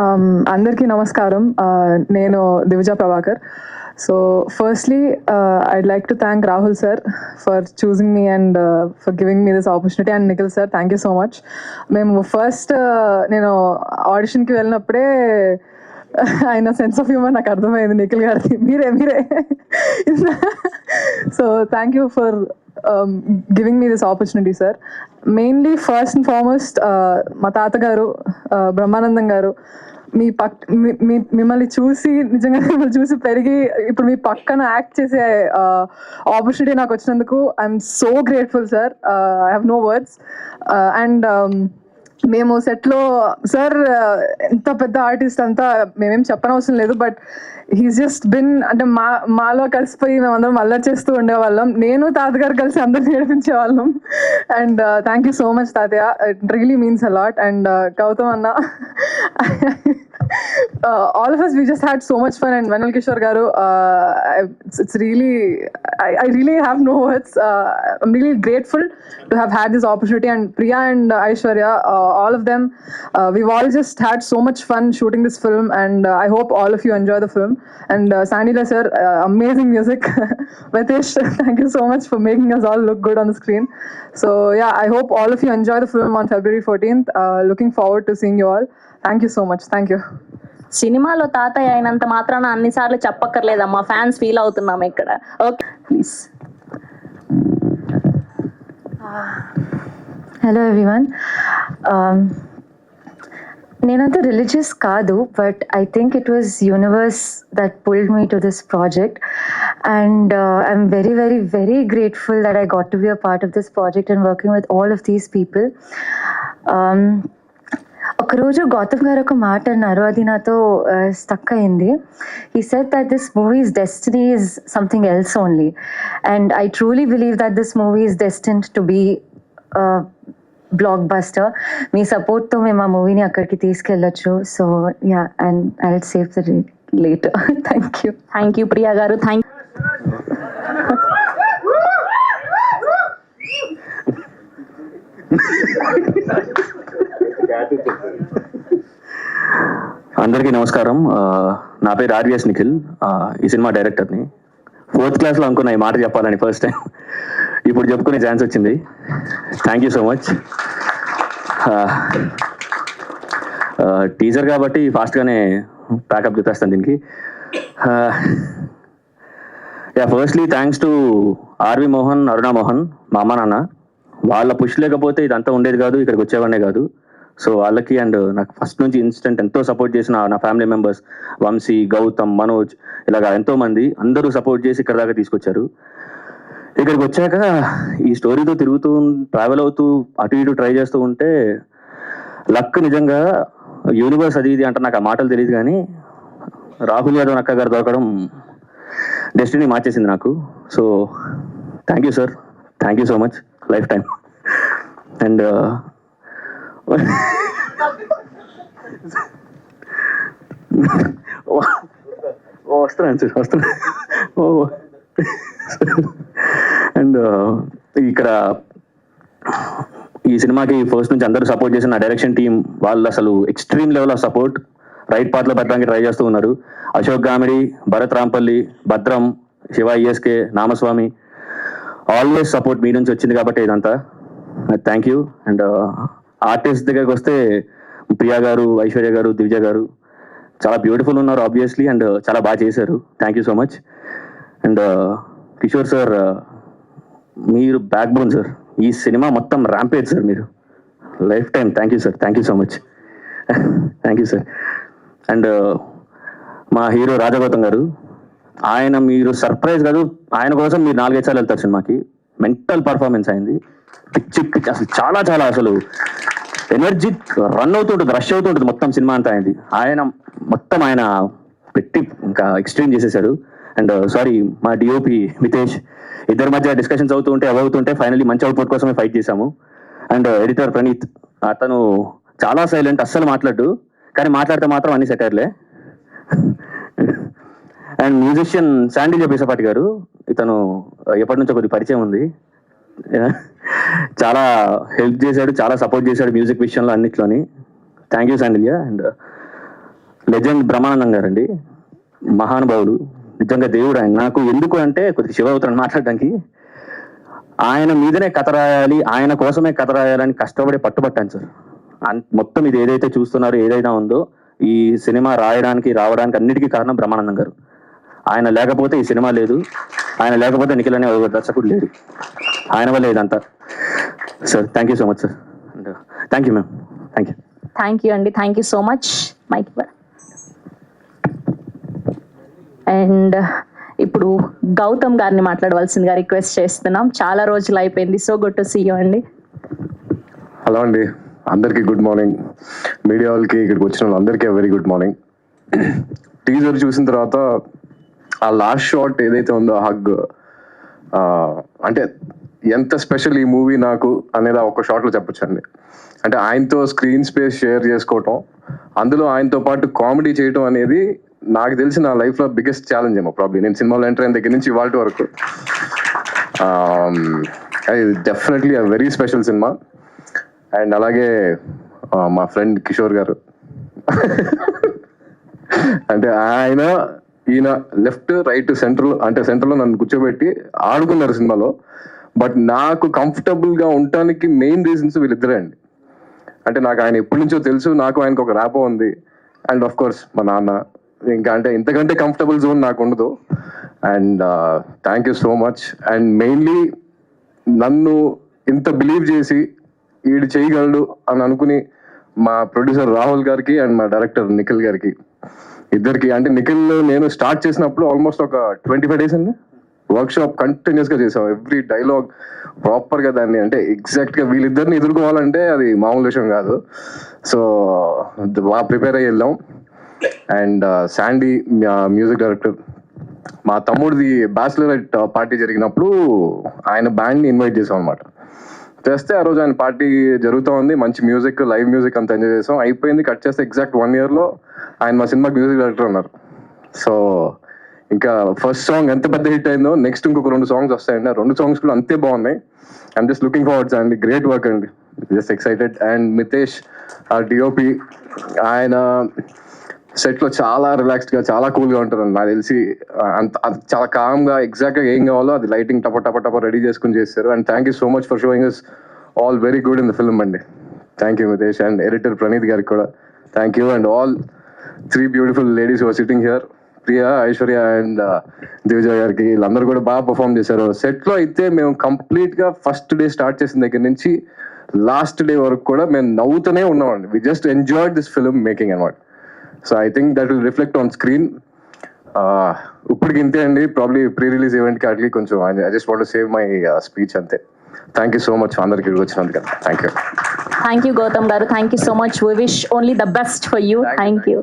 Um, అందరికీ నమస్కారం. Uh, నేను Divija Prabhakar. So firstly I'd like to thank Rahul sir for choosing me and for giving me this opportunity and Nikhil sir thank you so much మేము first నేను ఆడిషన్కి వెళ్ళినప్పుడే ఆయన sense of humour నాకు అర్థమైంది. నిఖిల్ గారిది. మీరే మీరే. So thank you for giving me this opportunity sir mainly first and foremost మా తాతగారు uh, బ్రహ్మానందం గారు మీ పక్ మీ- మిమ్మల్ని చూసి నిజంగా మిమ్మల్ని చూసి పెరిగి ఇప్పుడు మీ పక్కన యాక్ట్ చేసే uh, ఆపర్చునిటీ నాకు వచ్చినందుకు I'm so grateful sir I have no words and మేము సెట్లో సార్ ఎంత పెద్ద ఆర్టిస్ట్ అంతా మేమేం చెప్పనవసరం లేదు బట్ హీస్ జస్ట్ బిన్ అంటే మా మాలో కలిసిపోయి మేమందరం అల్లరి చేస్తూ ఉండేవాళ్ళం. నేను తాతగారు కలిసి అందరిని నేర్పించే వాళ్ళం and thank uh, you so much తాతయ్య. It really means a lot and Gautam అన్న uh, all of us we just had so much fun. And Manuel Kishore Garu uh, it's, it's, really I, I, really have no words. Uh, I'm really grateful to have had this opportunity. And Priya and Aishwarya uh, all of them uh, we've all just had so much fun shooting this film. And uh, I hope all of you enjoy the film. And uh, Sanila sir amazing music. Vitesh thank you so much for making us all look good on the screen. So yeah I hope all of you enjoy the film on February 14th looking forward to seeing you all. Thank you so much. Thank you. సినిమాలో తాతయ్య అయినంత మాత్రాన అన్నిసార్లు చెప్పక్కర్లేదమ్మా fans feel అవుతున్నాం ఇక్కడ. Okay please hello everyone Um, నేనంత religious కాదు but I think it was universe that pulled me to this project and I'm very very very grateful that I got to be a part of this project and working with all of these people Um, ఒకరోజు గౌతమ్ గారు ఒక మాట అన్నారు. అది నాతో stuck అయింది. ఈ set that this movie's destiny is something else only and I truly believe that this movie is destined to be blockbuster మీ సపోర్ట్తో మేము ఆ మూవీని అక్కడికి తీసుకెళ్ళొచ్చు. So ya and I save the later thank you thank you Priya గారు. Thank అందరికీ నమస్కారం. నా పేరు ఆర్విఎస్ నిఖిల్. ఈ సినిమా డైరెక్టర్ని. ఫోర్త్ క్లాస్లో అనుకున్నా ఈ మాట చెప్పాలని ఫస్ట్ టైం ఇప్పుడు చెప్పుకునే ఛాన్స్ వచ్చింది. Thank you so much teaser కాబట్టి ఫాస్ట్గానే ప్యాకప్ చెప్పేస్తాను దీనికి. Ya firstly thanks to R V Mohan Aruna Mohan మా అమ్మ నాన్న. వాళ్ళ పుష్ లేకపోతే ఇదంతా ఉండేది కాదు ఇక్కడికి వచ్చేవాడినే కాదు. సో వాళ్ళకి అండ్ నాకు ఫస్ట్ నుంచి ఇన్స్టెంట్ ఎంతో సపోర్ట్ చేసిన నా ఫ్యామిలీ మెంబర్స్ వంశీ గౌతమ్ మనోజ్ ఇలాగా ఎంతో మంది అందరూ సపోర్ట్ చేసి ఇక్కడ దాకా తీసుకొచ్చారు. ఇక్కడికి వచ్చాక ఈ స్టోరీతో తిరుగుతూ ట్రావెల్ అవుతూ అటు ఇటు ట్రై చేస్తూ ఉంటే లక్ నిజంగా యూనివర్స్ అది ఇది అంటే నాకు ఆ మాటలు తెలియదు కానీ రాహుల్ యాదవ్ అక్క గారు దొరకడం డెస్టినీ మార్చేసింది నాకు. So thank you sir thank you so much lifetime and వస్తున్నాను సార్ వస్తున్నా ఓ అండ్ ఇక్కడ ఈ సినిమాకి ఫస్ట్ నుంచి అందరూ సపోర్ట్ చేసిన డైరెక్షన్ టీం వాళ్ళు అసలు extreme level of support right పాత్రలో పెట్టడానికి ట్రై చేస్తూ ఉన్నారు. Ashok Gamidi Bharat Rampalli Bhadram Shiva ESK Namaswamy always support మీ నుంచి వచ్చింది కాబట్టి ఇదంతా. థ్యాంక్ యూ అండ్ ఆర్టిస్ట్ దగ్గరకు వస్తే ప్రియా గారు ఐశ్వర్య గారు దివ్య గారు చాలా బ్యూటిఫుల్ ఉన్నారు ఆబ్వియస్లీ అండ్ చాలా బాగా చేశారు. Thank you so much and Kishore sir uh, మీరు బ్యాక్ బోన్ సార్ ఈ సినిమా మొత్తం ర్యాంపేజ్ సార్ మీరు. Lifetime thank you sir thank you so much thank you sir and మా హీరో రాజగౌతమ్ గారు. ఆయన మీరు సర్ప్రైజ్ కాదు ఆయన కోసం మీరు నాలుగైదు సార్లు వెళ్తారు సినిమాకి. మెంటల్ పర్ఫార్మెన్స్ అయింది. పిచ్చి పిచ్చి అసలు చాలా చాలా అసలు ఎనర్జీ రన్ అవుతుంటుంది రష్ అవుతుంటుంది మొత్తం సినిమా అంతా అయింది ఆయన మొత్తం ఆయన పెట్టి ఇంకా ఎక్స్ట్రీమ్ చేసేసాడు. అండ్ సారీ uh, మా డిఓపి మితేష్ ఇద్దరి మధ్య డిస్కషన్స్ అవుతుంటే అవి అవుతుంటే ఫైనలీ మంచి అవుట్పుట్ కోసమే ఫైట్ చేశాము. అండ్ ఎడిటర్ uh, ప్రణీత్ అతను చాలా సైలెంట్ అస్సలు మాట్లాడు కానీ మాట్లాడితే మాత్రం అన్ని సెటర్లే అండ్ మ్యూజిషియన్ శాండిల్ బేసపాటి గారు ఇతను ఎప్పటి నుంచో కొద్ది పరిచయం ఉంది. చాలా హెల్ప్ చేశాడు చాలా సపోర్ట్ చేశాడు మ్యూజిక్ విషయంలో అన్నిట్లోని. Thank you Sandilya and legend Brahmanandam గారండి. మహానుభావుడు నిజంగా దేవుడు ఆయన. నాకు ఎందుకు అంటే కొద్దిగా శివ అవుతాను మాట్లాడడానికి. ఆయన మీదనే కథ రాయాలి ఆయన కోసమే కథ రాయాలని కష్టపడి పట్టుబట్టాను సార్. మొత్తం ఇది ఏదైతే చూస్తున్నారో ఏదైతే ఉందో ఈ సినిమా రాయడానికి రావడానికి అన్నిటికీ కారణం బ్రహ్మానందం గారు. ఆయన లేకపోతే ఈ సినిమా లేదు. ఆయన లేకపోతే నిఖిల్ అనే దర్శకుడు లేడు. ఆయన వల్ల ఇదంతా. Sir thank you so much sir thank you ma'am thank you thank you అండి thank you so much mike and ఇప్పుడు గౌతమ్ గారిని మాట్లాడవలసిందిగా రిక్వెస్ట్ చేస్తున్నాం. చాలా రోజులు అయిపోయింది. So good to see you అండి హలో అండి అందరికీ గుడ్ మార్నింగ్ మీడియా వాళ్ళకి ఇక్కడికి వచ్చిన వాళ్ళందరికీ వెరీ గుడ్ మార్నింగ్ టీజర్ చూసిన తర్వాత ఆ లాస్ట్ షాట్ ఏదైతే ఉందో హగ్ అంటే ఎంత స్పెషల్ ఈ మూవీ నాకు అనేది ఒక షాట్లో చెప్పొచ్చండి. అంటే ఆయనతో స్క్రీన్ స్పేస్ షేర్ చేసుకోవటం అందులో ఆయనతో పాటు కామెడీ చేయటం అనేది నాకు తెలిసి నా లైఫ్లో బిగ్గెస్ట్ ఛాలెంజ్ ఏమో ప్రాబ్లమ్ నేను సినిమాలో ఎంటర్ అయిన దగ్గర నుంచి ఇవాళ వరకు. Definitely a very special cinema and అలాగే మా ఫ్రెండ్ కిషోర్ గారు. అంటే ఆయన ఈయన లెఫ్ట్ రైట్ సెంటర్ అంటే సెంటర్లో నన్ను కూర్చోబెట్టి ఆడుకున్నారు సినిమాలో బట్ నాకు కంఫర్టబుల్గా ఉండటానికి మెయిన్ రీజన్స్ వీళ్ళిద్దరే అండి. అంటే నాకు ఆయన ఎప్పటి నుంచో తెలుసు నాకు ఆయనకు ఒక ర్యాపో ఉంది. అండ్ ఆఫ్ కోర్స్ మా నాన్న. ఇంకా అంటే ఇంతకంటే కంఫర్టబుల్ జోన్ నాకు ఉండదు. And thank you so much and mainly నన్ను ఇంత బిలీవ్ చేసి వీడు చేయగలడు అని అనుకుని మా ప్రొడ్యూసర్ రాహుల్ గారికి అండ్ మా డైరెక్టర్ నిఖిల్ గారికి. ఇద్దరికి అంటే నిఖిల్ నేను స్టార్ట్ చేసినప్పుడు ఆల్మోస్ట్ ఒక ట్వంటీ ఫైవ్ డేస్ అండి. వర్క్ షాప్ కంటిన్యూస్గా చేసాం. ఎవ్రీ డైలాగ్ ప్రాపర్గా దాన్ని అంటే ఎగ్జాక్ట్గా వీళ్ళిద్దరిని ఎదుర్కోవాలంటే అది మామూలు విషయం కాదు. సో బాగా ప్రిపేర్ అయ్యి వెళ్ళాం. అండ్ శాండీ మ్యూజిక్ డైరెక్టర్ మా తమ్ముడిది బ్యాచిలరేట్ పార్టీ uh, జరిగినప్పుడు ఆయన బ్యాండ్ని ఇన్వైట్ చేసాం అనమాట చేస్తే ఆ రోజు ఆయన పార్టీ జరుగుతూ ఉంది. మంచి మ్యూజిక్ లైవ్ మ్యూజిక్ అంతా ఎంజాయ్ చేసాం. అయిపోయింది. కట్ చేస్తే ఎగ్జాక్ట్ వన్ ఇయర్లో ఆయన మా సినిమాకి మ్యూజిక్ డైరెక్టర్ ఉన్నారు. సో ఇంకా ఫస్ట్ సాంగ్ ఎంత పెద్ద హిట్ అయిందో నెక్స్ట్ ఇంకొక రెండు సాంగ్స్ వస్తాయండి. ఆ రెండు సాంగ్స్ కూడా అంతే బాగున్నాయి. ఐమ్ జస్ట్ లుకింగ్ ఫార్వర్డ్స్ అండి గ్రేట్ వర్క్ అండి. Just excited and Mitesh uh DOP ఆయన సెట్లో చాలా రిలాక్స్డ్గా చాలా కూల్గా ఉంటారు. నాకు తెలిసి అంత చాలా కామ్గా ఎగ్జాక్ట్గా ఏం కావాలో అది లైటింగ్ టప టప టప రెడీ చేసుకుని చేస్తారు. And thank you so much for showing us all very good in the film అండి. Thank you Mitesh and editor Praneeth గారికి కూడా thank you and all three beautiful ladies are sitting here Priya Aishwarya and Divijay గారికి వీళ్ళందరూ కూడా బాగా perform చేశారు. సెట్లో అయితే మేము కంప్లీట్గా ఫస్ట్ డే స్టార్ట్ చేసిన దగ్గర నుంచి లాస్ట్ డే వరకు కూడా మేము నవ్వుతూనే ఉన్నామండి. We just enjoyed this film making అనమాట so I think that will reflect on screen ఇప్పటికి ఇంతే అండి. ప్రాబ్లీ ప్రీ రిలీజ్ ఈవెంట్కి అట్లీ కొంచెం I just want save my speech అంతే. థ్యాంక్ యూ సో మచ్ అందరికి వచ్చినందుకు. Thank you thank you Gautam గారు. Thank you so much we wish only the best for you thank you